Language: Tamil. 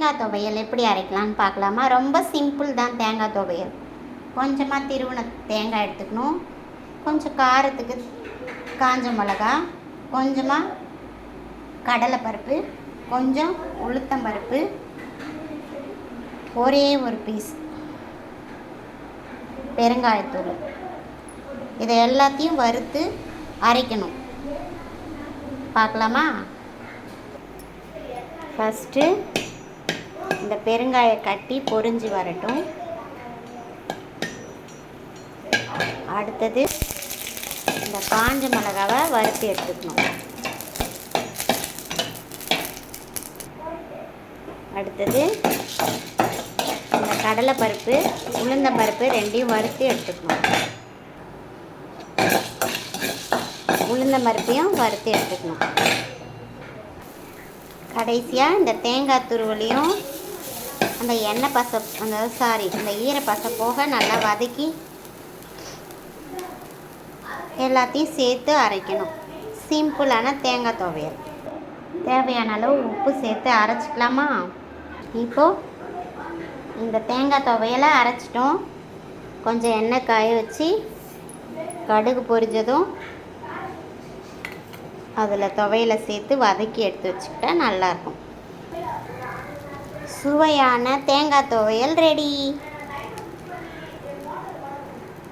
தேங்காய் துவையல் எப்படி அரைக்கலாம்னு பார்க்கலாமா? ரொம்ப சிம்பிள் தான் தேங்காய் துவையல். கொஞ்சமாக திருவண தேங்காய் எடுத்துக்கணும். கொஞ்சம் காரத்துக்கு காஞ்ச மிளகா கொஞ்சமாக கடலைப்பருப்பு கொஞ்சம் உளுத்தம்பருப்பு ஒரே ஒரு பீஸ் பெருங்காயத்தூள். இதை எல்லாத்தையும் வறுத்து அரைக்கணும். பார்க்கலாமா? ஃபஸ்ட்டு இந்த பெருங்காய கட்டி பொறிஞ்சு வரட்டும். அடுத்தது இந்த காஞ்ச மிளகாவை வறுத்து எடுத்துக்கணும். அடுத்தது இந்த கடலைப்பருப்பு உளுந்தம்பருப்பு ரெண்டையும் வறுத்து எடுத்துக்கணும். உளுந்தம்பருப்பையும் வறுத்து எடுத்துக்கணும். கடைசியாக இந்த தேங்காய் துருவலையும் அந்த எண்ணெய் பசை அந்த சாரி இந்த ஈர போக நல்லா வதக்கி எல்லாத்தையும் சேர்த்து அரைக்கணும். சிம்பிளான தேங்காய் துவையல். தேவையான அளவு உப்பு சேர்த்து அரைச்சிக்கலாமா? இப்போது இந்த தேங்காய் துவையலை அரைச்சிட்டோம். கொஞ்சம் எண்ணெய் காய வச்சு கடுகு பொரிஞ்சதும் அதில் துவையலை சேர்த்து வதக்கி எடுத்து வச்சுக்கிட்டா நல்லாயிருக்கும் சுவையான தேங்காய் துவையல் ரெடி